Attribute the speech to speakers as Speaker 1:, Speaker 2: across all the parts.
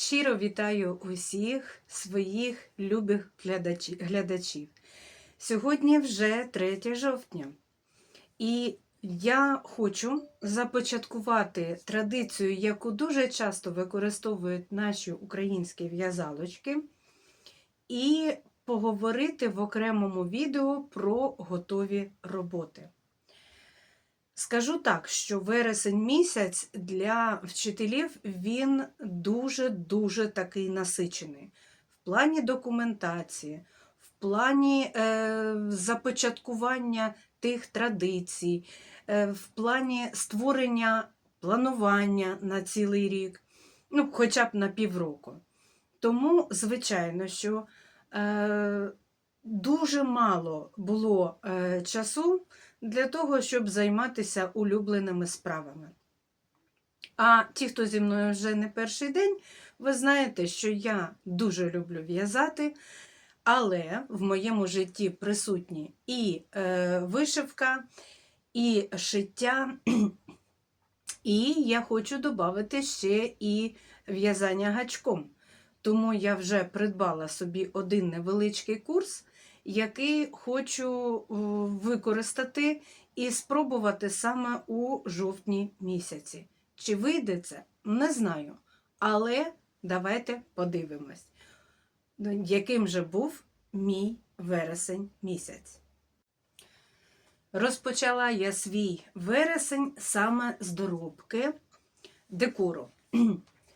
Speaker 1: Щиро вітаю усіх своїх любих глядачів. Сьогодні вже 3 жовтня, і я хочу започаткувати традицію, яку дуже часто використовують наші українські в'язалочки, і поговорити в окремому відео про готові роботи. Скажу так, що вересень місяць для вчителів він дуже-дуже такий насичений. В плані документації, в плані е, започаткування тих традицій, е, в плані створення планування на цілий рік, ну, хоча б на півроку. Тому, звичайно, що е, дуже мало було е, часу для того, щоб займатися улюбленими справами. А ті, хто зі мною вже не перший день, ви знаєте, що я дуже люблю в'язати, але в моєму житті присутні і е, вишивка, і шиття, і я хочу додати ще і в'язання гачком. Тому я вже придбала собі один невеличкий курс, який хочу використати і спробувати саме у жовтні місяці. Чи вийде це? Не знаю. Але давайте подивимось, яким же був мій вересень місяць. Розпочала я свій вересень саме з доробки декору.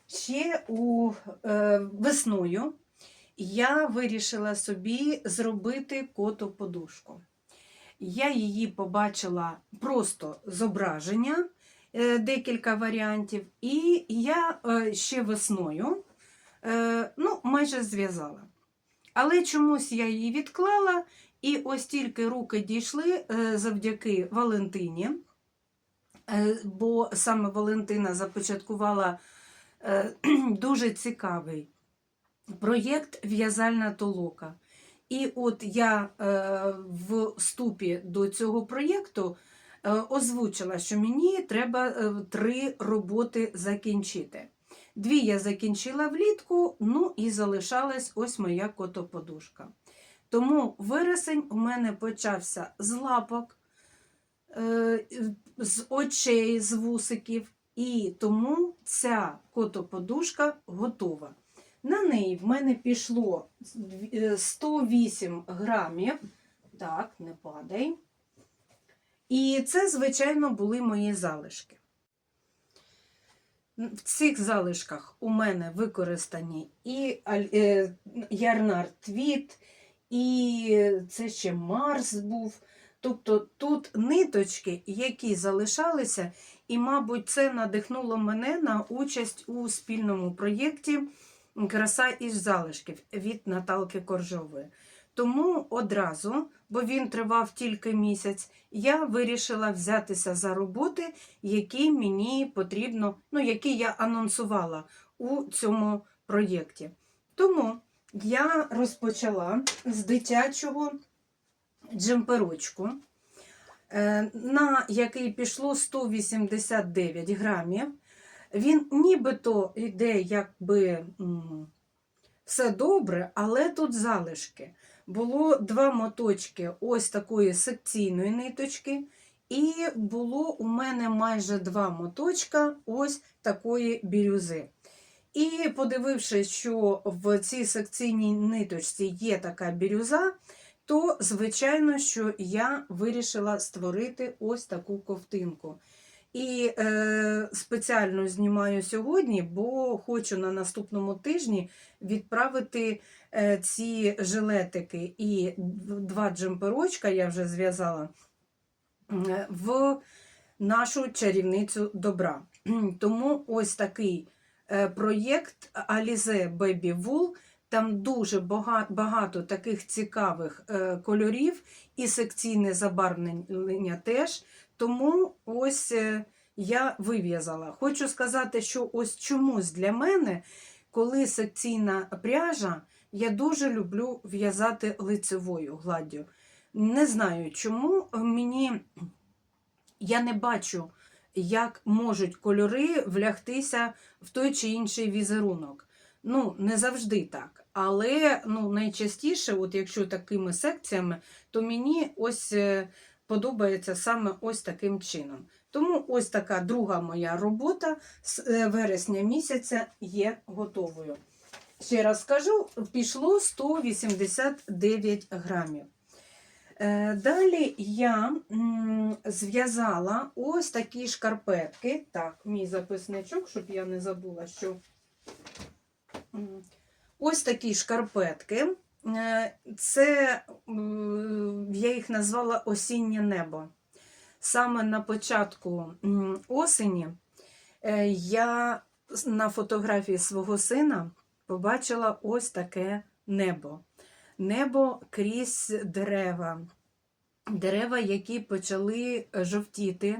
Speaker 1: Ще у е, весною я вирішила собі зробити коту подушку. Я її побачила просто зображення, е, декілька варіантів, і я е, ще весною е, ну, майже зв'язала. Але чомусь я її відклала, і ось тільки руки дійшли завдяки Валентині, бо саме Валентина започаткувала дуже цікавий проєкт В'язальна толока. І от я е, в вступі до цього проєкту е, озвучила, що мені треба е, три роботи закінчити. Дві я закінчила влітку, ну і залишалась ось моя котоподушка. Тому вересень у мене почався з лапок, з очей, з вусиків, і тому ця котоподушка готова. На неї в мене пішло е, 108 грамів. Так, не падай. І це, звичайно, були мої залишки. В цих залишках у мене використані і е, ярнар твіт, і це ще Марс був. Тобто тут ниточки, які залишалися, і, мабуть, це надихнуло мене на участь у спільному проєкті Краса із залишків від Наталки Коржової. Тому одразу, бо він тривав тільки місяць, я вирішила взятися за роботи, які мені потрібно, ну, які я анонсувала у цьому проєкті. Тому я розпочала з дитячого джемперочку, е, на який пішло 189 грамів. Він нібито йде якби все добре, але тут залишки. Було два моточки ось такої секційної ниточки, і було у мене майже два моточка ось такої бірюзи. І подивившись, що в цій секційній ниточці є така бірюза, то, звичайно, що я вирішила створити ось таку ковтинку. І е, спеціально знімаю сьогодні, бо хочу на наступному тижні відправити е, ці жилетики і два джемперочка я вже зв'язала е, в нашу чарівницю добра. Тому ось такий е, проєкт Alize Baby Wool. Там дуже бага- багато таких цікавих е, кольорів і секційне забарвлення теж. Тому ось е, я вив'язала. Хочу сказати, що ось чомусь для мене, коли секційна пряжа, я дуже люблю в'язати лицевою гладдю. Не знаю чому мені я не бачу, як можуть кольори влягтися в той чи інший візерунок. Ну, не завжди так. Але ну, найчастіше, от якщо такими секціями, то мені ось е, подобається саме ось таким чином. Тому ось така друга моя робота з е, вересня місяця є готовою. Ще раз скажу, пішло 189 грамів. Е, Далі я зв'язала ось такі шкарпетки. Так, мій записничок, щоб я не забула, що ось такі шкарпетки. Е, Це я їх назвала осіннє небо. Саме на початку осені е, я на фотографії свого сина побачила ось таке небо. Небо крізь дерева. Дерева, які почали е, жовтіти.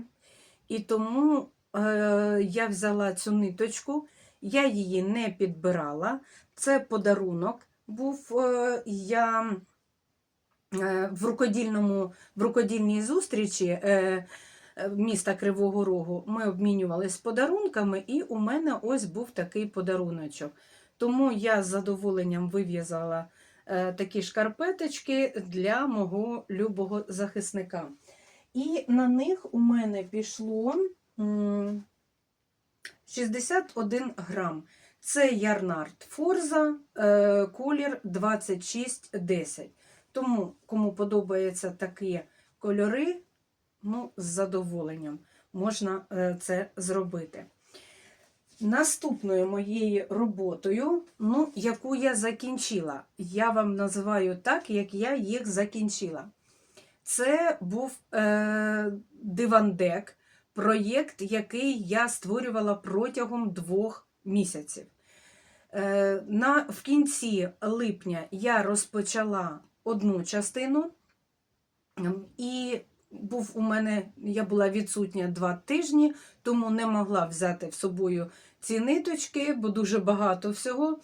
Speaker 1: І тому е, я взяла цю ниточку, я її не підбирала. Це подарунок був. Е, я е, в, рукодільному, в рукодільній зустрічі е, міста Кривого Рогу ми обмінювалися подарунками, і у мене ось був такий подаруночок. Тому я з задоволенням вив'язала такі шкарпеточки для мого любого захисника. І на них у мене пішло 61 грам. Це Ярнард Форза, е, колір 2610. Тому, кому подобаються такі кольори, ну, з задоволенням можна е, це зробити. Наступною моєю роботою, ну, яку я закінчила, я вам називаю так, як я їх закінчила. Це був е, дивандек, проєкт, який я створювала протягом двох місяців. Е, на, в кінці липня я розпочала одну частину, ем, і був у мене, я була відсутня два тижні, тому не могла взяти з собою ці ниточки, бо дуже багато всього.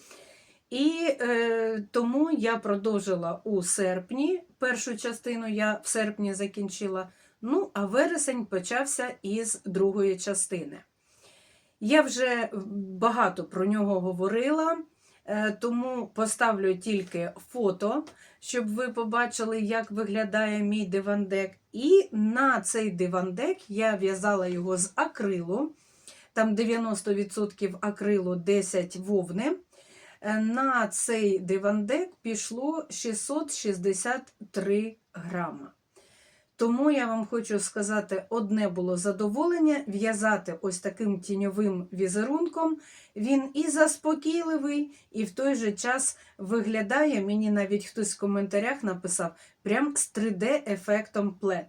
Speaker 1: І е, тому я продовжила у серпні. Першу частину я в серпні закінчила. Ну, а вересень почався із другої частини. Я вже багато про нього говорила, е, тому поставлю тільки фото, щоб ви побачили, як виглядає мій дивандек. І на цей дивандек я в'язала його з акрилу. Там 90% акрилу, 10 вовни. Е, На цей дивандек пішло 663 грама. Тому я вам хочу сказати, одне було задоволення в'язати ось таким тіньовим візерунком. Він і заспокійливий, і в той же час виглядає, мені навіть хтось в коментарях написав, прям з 3D-ефектом плед.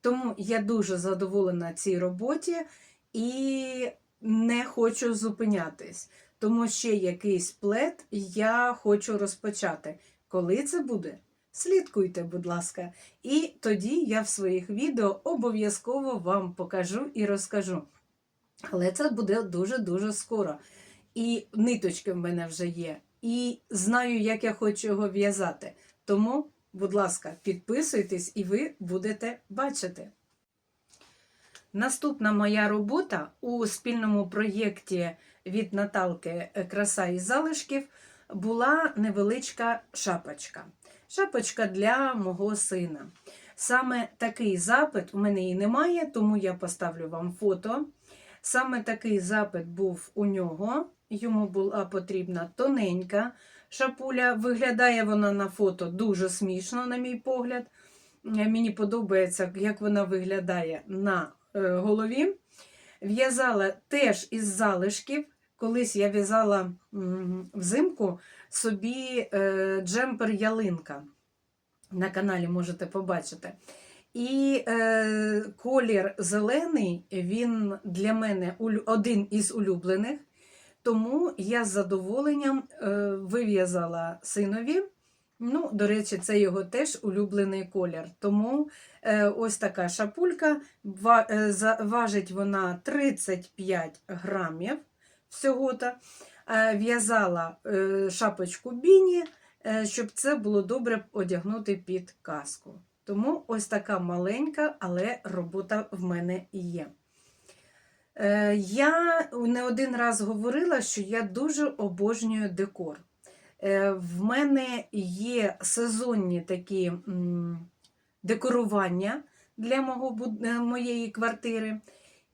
Speaker 1: Тому я дуже задоволена цій роботі і не хочу зупинятись, тому ще якийсь плед я хочу розпочати. Коли це буде? Слідкуйте, будь ласка, і тоді я в своїх відео обов'язково вам покажу і розкажу. Але це буде дуже-дуже скоро. І ниточки в мене вже є, і знаю, як я хочу його в'язати. Тому, будь ласка, підписуйтесь і ви будете бачити. Наступна моя робота у спільному проєкті від Наталки Краса із залишків була невеличка шапочка. Шапочка для мого сина. Саме такий запит, у мене її немає, тому я поставлю вам фото. Саме такий запит був у нього. Йому була потрібна тоненька шапуля. Виглядає вона на фото дуже смішно, на мій погляд. Е, Мені подобається, як вона виглядає на е, голові. В'язала теж із залишків. Колись я в'язала взимку собі е, джемпер ялинка. На каналі можете побачити. І е, колір зелений, він для мене один із улюблених. Тому я з задоволенням е, вив'язала синові. Ну, до речі, це його теж улюблений колір. Тому е, ось така шапулька. Е, важить вона 35 грамів всього-то. Е, в'язала е, шапочку біні, е, щоб це було добре одягнути під каску. Тому ось така маленька, але робота в мене є. Я не один раз говорила, що я дуже обожнюю декор. В мене є сезонні такі декорування для моєї квартири.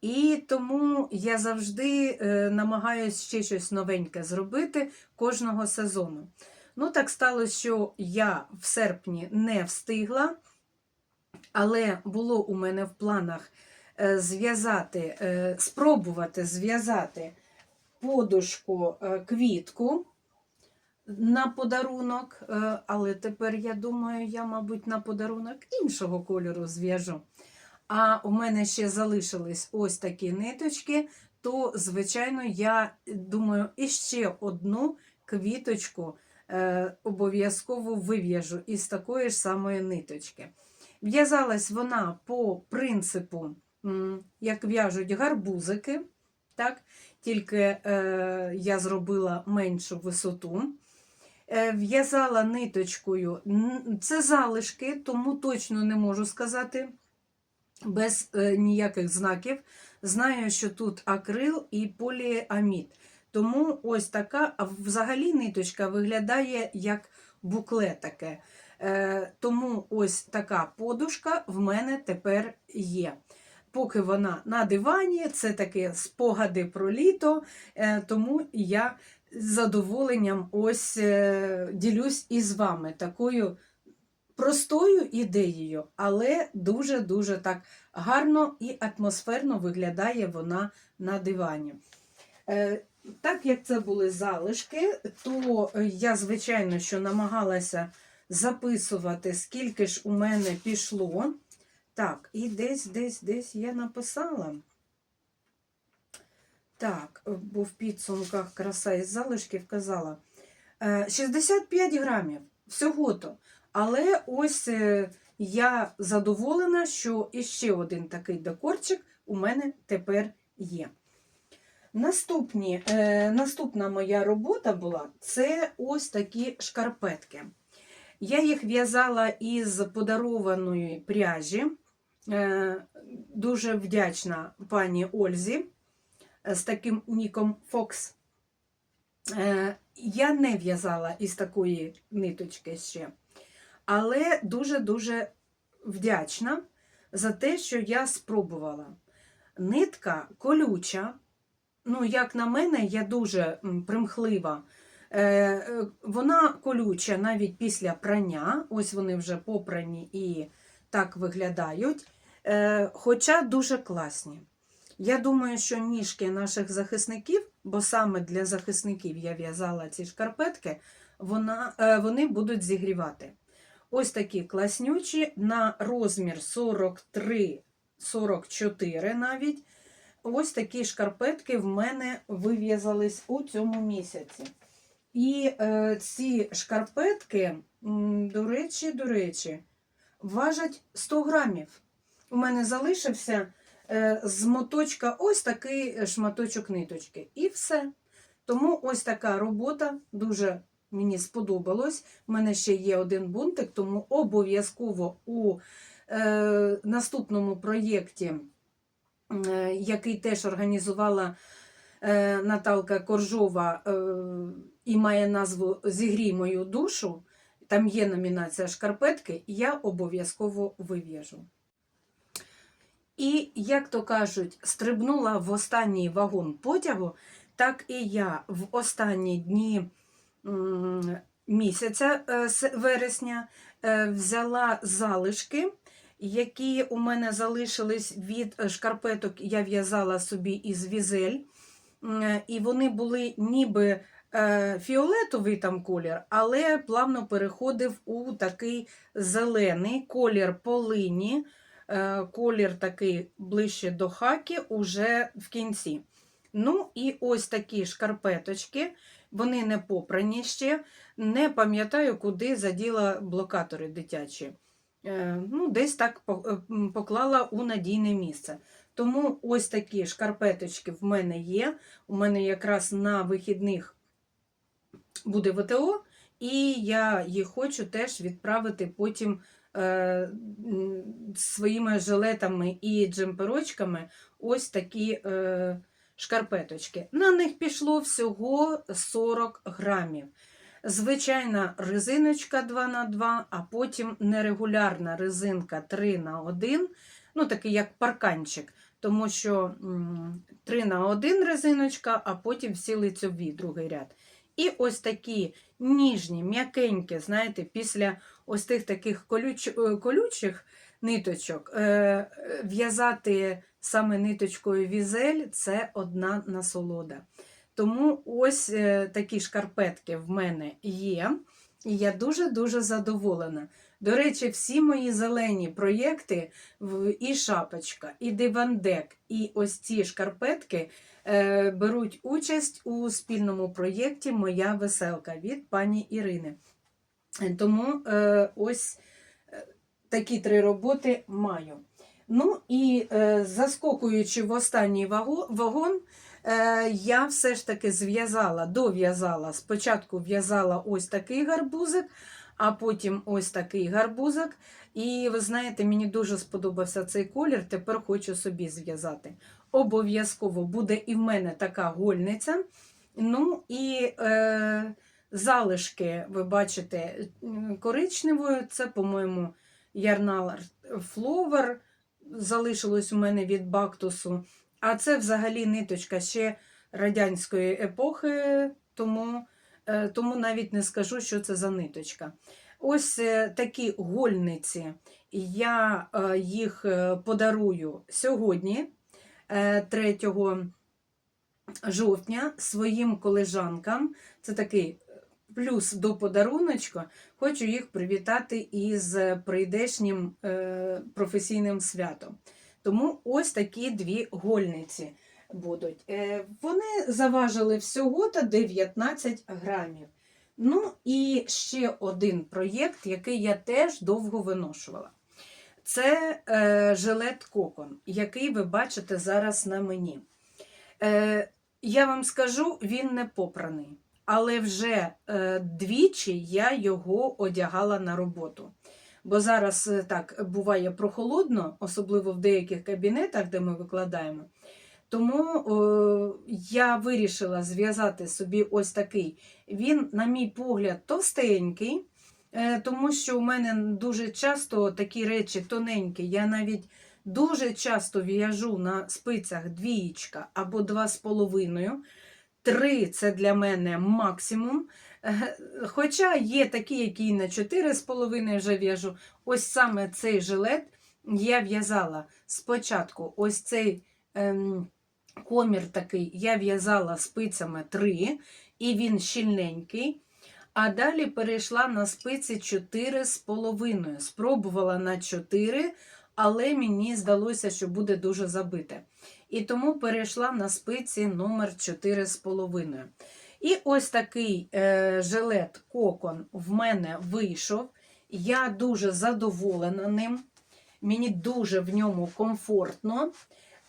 Speaker 1: І тому я завжди е, намагаюся ще щось новеньке зробити кожного сезону. Ну, так сталося, що я в серпні не встигла, але було у мене в планах е, зв'язати, е, спробувати зв'язати подушку квітку на подарунок, але тепер я думаю, я, мабуть, на подарунок іншого кольору зв'яжу. А у мене ще залишились ось такі ниточки, то, звичайно, я думаю, іще одну квіточку е, обов'язково вив'яжу із такої ж самої ниточки. В'язалась вона по принципу, як в'яжуть гарбузики, так? тільки е, я зробила меншу висоту. Е, В'язала ниточкою, це залишки, тому точно не можу сказати без е, ніяких знаків. Знаю, що тут акрил і поліамід. Тому ось така, взагалі ниточка виглядає як букле таке. Е, тому ось така подушка в мене тепер є. Поки вона на дивані, це таке спогади про літо, е, тому я з задоволенням ось е, ділюсь із вами такою простою ідеєю, але дуже-дуже так гарно і атмосферно виглядає вона на дивані. Е, Так як це були залишки, то е, я, звичайно, що намагалася записувати, скільки ж у мене пішло. Так, і десь, десь, десь я написала. Так, е, бо в підсумках краса із залишків казала. е, 65 грамів всього-то. Але ось е, я задоволена, що іще один такий декорчик у мене тепер є. Наступні, е, наступна моя робота була це ось такі шкарпетки. Я їх в'язала із подарованої пряжі. Е, дуже вдячна пані Ользі е, з таким ніком Fox. Е, я не в'язала із такої ниточки ще, але дуже-дуже вдячна за те, що я спробувала. Нитка колюча, ну, як на мене, я дуже примхлива. Е, е, Вона колюча навіть після прання. Ось вони вже попрані і так виглядають. Е, Хоча дуже класні. Я думаю, що ніжки наших захисників, бо саме для захисників я в'язала ці шкарпетки, вона, вони будуть зігрівати. Ось такі класнючі на розмір 43-44 навіть. Ось такі шкарпетки в мене вив'язались у цьому місяці. І е, ці шкарпетки, до речі, до речі, важать 100 грамів. У мене залишився е, з моточка ось такий шматочок ниточки. І все. Тому ось така робота дуже мені сподобалось. У мене ще є один бунтик, тому обов'язково у е, наступному проєкті, е, який теж організувала е, Наталка Коржова е, і має назву Зігрій мою душу. Там є номінація шкарпетки, я обов'язково вив'яжу. І, як то кажуть, стрибнула в останній вагон потягу, так і я в останні дні місяця е, с- вересня е, взяла залишки, які у мене залишились від е, шкарпеток, я в'язала собі із візель. Е, І вони були ніби е, фіолетовий там колір, але плавно переходив у такий зелений колір полині. Е, колір такий ближче до хаки уже в кінці. Ну, і ось такі шкарпеточки, вони не попрані ще. Не пам'ятаю, куди заділа блокатори дитячі. Е, Ну, десь так е, поклала у надійне місце. Тому ось такі шкарпеточки в мене є. У мене якраз на вихідних буде ВТО, і я їх хочу теж відправити потім е, своїми жилетами і джемперочками ось такі е, шкарпеточки. На них пішло всього 40 грамів. Звичайна резиночка 2х2, а потім нерегулярна резинка 3х1, ну такий як парканчик, тому що 3х1 резиночка, а потім всі лицьові другий ряд. І ось такі ніжні, м'якенькі, знаєте, після ось тих таких колюч... е, колючих ниточок е, е, в'язати саме ниточкою візель це одна насолода. Тому ось е, такі шкарпетки в мене є, і я дуже-дуже задоволена. До речі, всі мої зелені проєкти і шапочка, і дивандек, і ось ці шкарпетки е, беруть участь у спільному проєкті Моя веселка від пані Ірини. Тому е, ось такі три роботи маю. Ну і е, заскокуючи в останній вагон, е, я все ж таки зв'язала, дов'язала. Спочатку в'язала ось такий гарбузик, а потім ось такий гарбузик. І ви знаєте, мені дуже сподобався цей колір, тепер хочу собі зв'язати. Обов'язково буде і в мене така гольниця. Ну і е, залишки, ви бачите, коричневою, це, по-моєму, Ярнал Фловер залишилось у мене від бактусу. А це взагалі ниточка ще радянської епохи, тому, е, тому навіть не скажу, що це за ниточка. Ось е, такі гольниці. Я е, їх подарую сьогодні, е, 3 жовтня, своїм колежанкам. Це такий плюс до подаруночка. Хочу їх привітати із прийдешнім е, професійним святом. Тому ось такі дві гольниці будуть. Е, Вони заважили всього та 19 грамів. Ну і ще один проєкт, який я теж довго виношувала. Це е, жилет Кокон, який ви бачите зараз на мені. Е, я вам скажу, він не попраний, але вже е, двічі я його одягала на роботу. Бо зараз е, так буває прохолодно, особливо в деяких кабінетах, де ми викладаємо. Тому о, я вирішила зв'язати собі ось такий. Він, на мій погляд, товстенький, е, тому що у мене дуже часто такі речі тоненькі. Я навіть дуже часто в'яжу на спицях двієчка або два з половиною. Три це для мене максимум. Е, Хоча є такі, які на 4,5 вже в'яжу. Ось саме цей жилет я в'язала спочатку ось цей ем, комір такий, я в'язала спицями 3, і він щільненький. А далі перейшла на спиці 4,5. Спробувала на 4, але мені здалося, що буде дуже забите. І тому перейшла на спиці номер 4,5. І ось такий е, жилет кокон в мене вийшов. Я дуже задоволена ним. Мені дуже в ньому комфортно.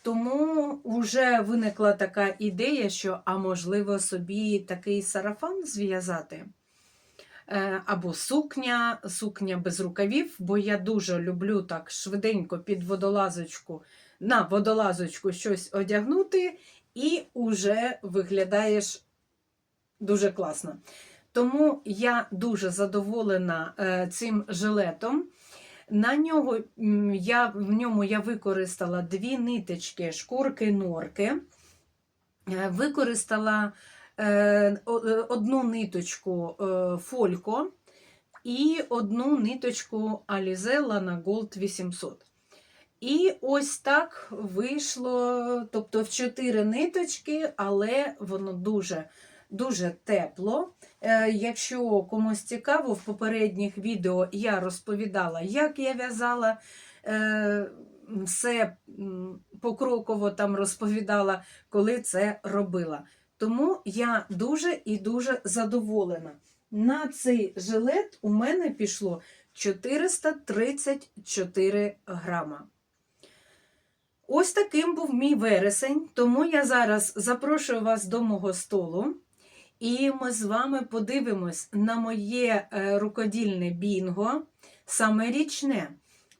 Speaker 1: Тому вже виникла така ідея, що, а можливо, собі такий сарафан зв'язати. Е, Або сукня, сукня без рукавів, бо я дуже люблю так швиденько під водолазочку, на водолазочку щось одягнути, і уже виглядаєш дуже класно. Тому я дуже задоволена е, цим жилетом. На нього я, в ньому я використала дві ниточки шкурки норки, Е, використала е, одну ниточку е, фолько і одну ниточку Alize Lana Gold 800. І ось так вийшло, тобто в чотири ниточки, але воно дуже, дуже тепло. Е, Якщо комусь цікаво, в попередніх відео я розповідала, як я в'язала. е, Все покроково там розповідала, коли це робила. Тому я дуже і дуже задоволена. На цей жилет у мене пішло 434 грама. Ось таким був мій вересень, тому я зараз запрошую вас до мого столу. І ми з вами подивимось на моє е, рукодільне бінго. саме річне.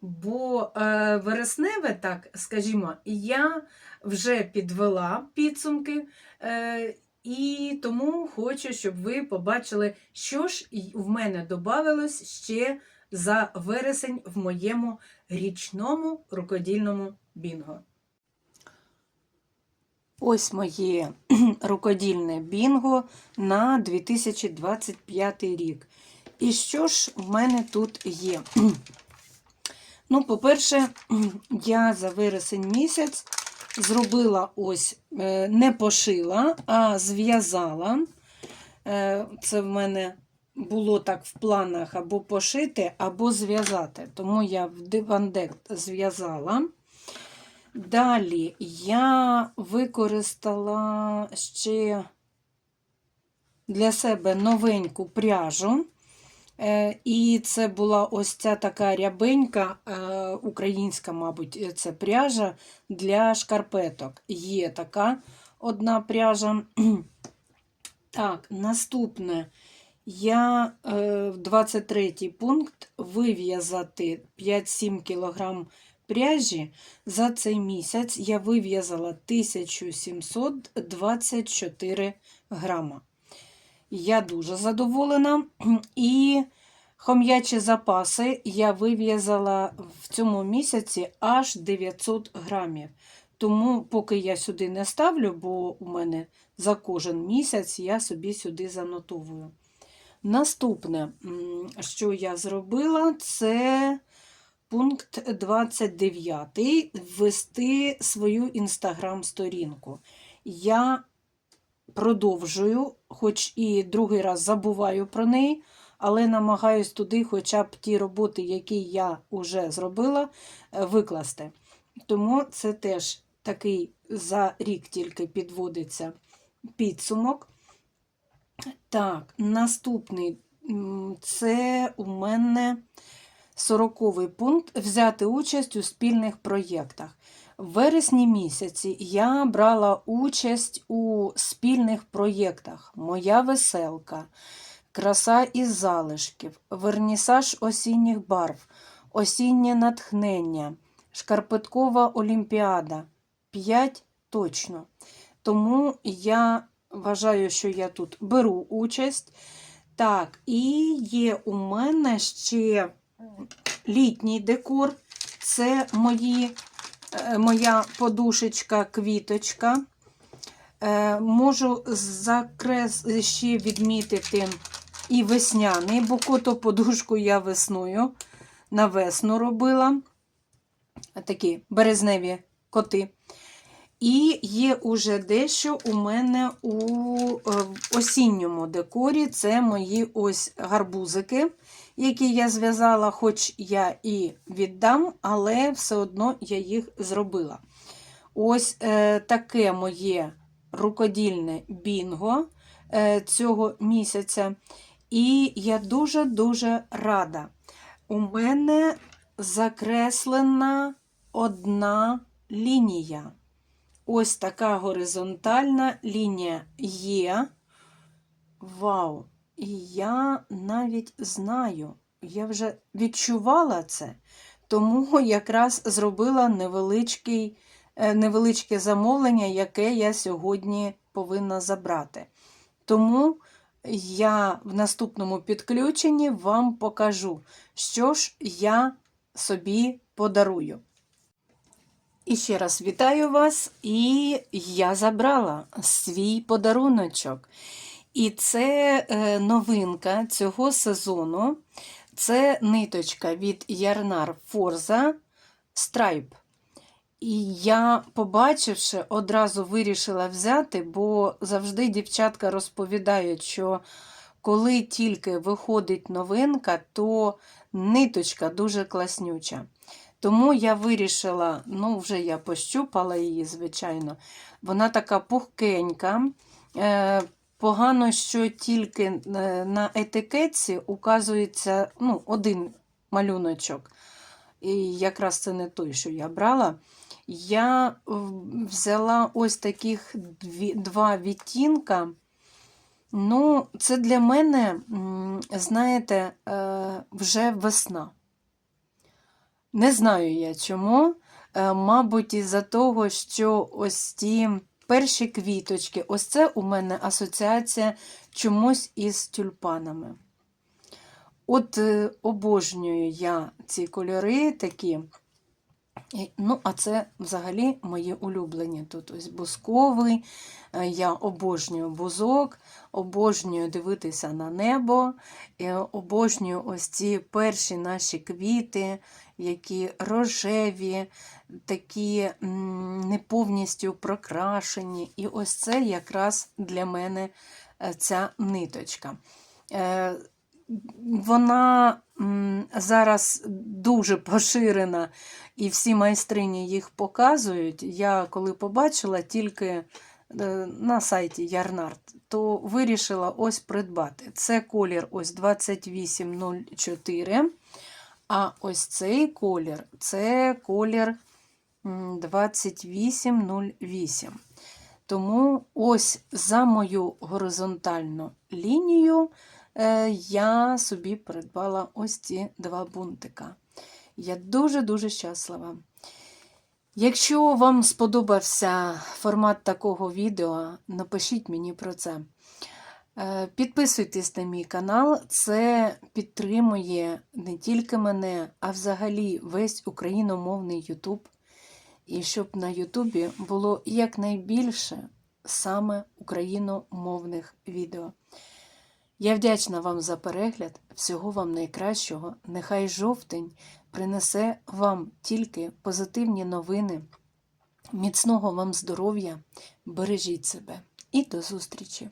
Speaker 1: Бо е, вересневе, так скажімо, я вже підвела підсумки, е, і тому хочу, щоб ви побачили, що ж в мене додавалось ще за вересень в моєму річному рукодільному бінго. Ось моє рукодільне бінго на 2025 рік. І що ж в мене тут є? Ну, по-перше, я за вересень місяць зробила ось, е, не пошила, а зв'язала. Е, Це в мене було так в планах або пошити, або зв'язати. Тому я в дивандект зв'язала. Далі я використала ще для себе новеньку пряжу. Е, І це була ось ця така рябенька, е, українська, мабуть, це пряжа для шкарпеток. Є така одна пряжа. Так, наступне. Я е, в 23 пункт вив'язати 5-7 кг пряжі. За цей місяць я вив'язала 1724 грама. Я дуже задоволена. І хом'ячі запаси я вив'язала в цьому місяці аж 900 грамів. Тому, поки я сюди не ставлю, бо у мене за кожен місяць я собі сюди занотовую. Наступне, що я зробила, це пункт 29 ввести свою інстаграм-сторінку. Я продовжую, хоч і другий раз забуваю про неї, але намагаюсь туди хоча б ті роботи, які я вже зробила, е, викласти. Тому це теж такий за рік тільки підводиться підсумок. Так, наступний це у мене 40 пункт взяти участь у спільних проєктах. В вересні місяці я брала участь у спільних проєктах Моя веселка, Краса із залишків, Вернісаж осінніх барв, Осіннє натхнення, Шкарпеткова олімпіада. 5 точно. Тому я вважаю, що я тут беру участь. Так, і є у мене ще літній декор. Це мої, е, моя подушечка, квіточка. Е, Можу закрес ще відмітити і весняний, бо кото подушку я весною на весну робила. Такі березневі коти. І є уже дещо у мене у е, осінньому декорі. Це мої ось гарбузики, які я зв'язала, хоч я і віддам, але все одно я їх зробила. Ось е, таке моє рукодільне бінго е, цього місяця. І я дуже-дуже рада. У мене закреслена одна лінія. Ось така горизонтальна лінія є. Вау! І я навіть знаю, я вже відчувала це, тому якраз зробила е, невеличке замовлення, яке я сьогодні повинна забрати. Тому я в наступному підключенні вам покажу, що ж я собі подарую. І ще раз вітаю вас, і я забрала свій подаруночок. І це е, новинка цього сезону. Це ниточка від Ярнар Forza Stripe. І я, побачивши, одразу вирішила взяти, бо завжди дівчатка розповідають, що коли тільки виходить новинка, то ниточка дуже класнюча. Тому я вирішила, ну, вже я пощупала її, звичайно. Вона така пухкенька. Е, Погано, що тільки е, на етикетці указується ну, один малюночок. І якраз це не той, що я брала. Я взяла ось таких дві, два відтінка. Ну, це для мене, знаєте, е, вже весна. Не знаю я чому. Е, Мабуть, із-за того, що ось ті перші квіточки, ось це у мене асоціація чомусь із тюльпанами. От е, обожнюю я ці кольори такі. Ну, а це взагалі мої улюблені. Тут ось бузковий, е, я обожнюю бузок, обожнюю дивитися на небо, е, обожнюю ось ці перші наші квіти, які рожеві, такі не повністю прокрашені. І ось це якраз для мене е, ця ниточка. Вона зараз дуже поширена, і всі майстрині їх показують. Я коли побачила тільки е, на сайті Ярнард, то вирішила ось придбати. Це колір ось 2804. А ось цей колір це колір 2808. Тому ось за мою горизонтальну лінію я собі придбала ось ці два бунтика. Я дуже-дуже щаслива. Якщо вам сподобався формат такого відео, напишіть мені про це. Е, Підписуйтесь на мій канал, це підтримує не тільки мене, а взагалі весь україномовний Ютуб. І щоб на Ютубі було якнайбільше саме україномовних відео. Я вдячна вам за перегляд, всього вам найкращого. Нехай жовтень принесе вам тільки позитивні новини. Міцного вам здоров'я, бережіть себе і до зустрічі!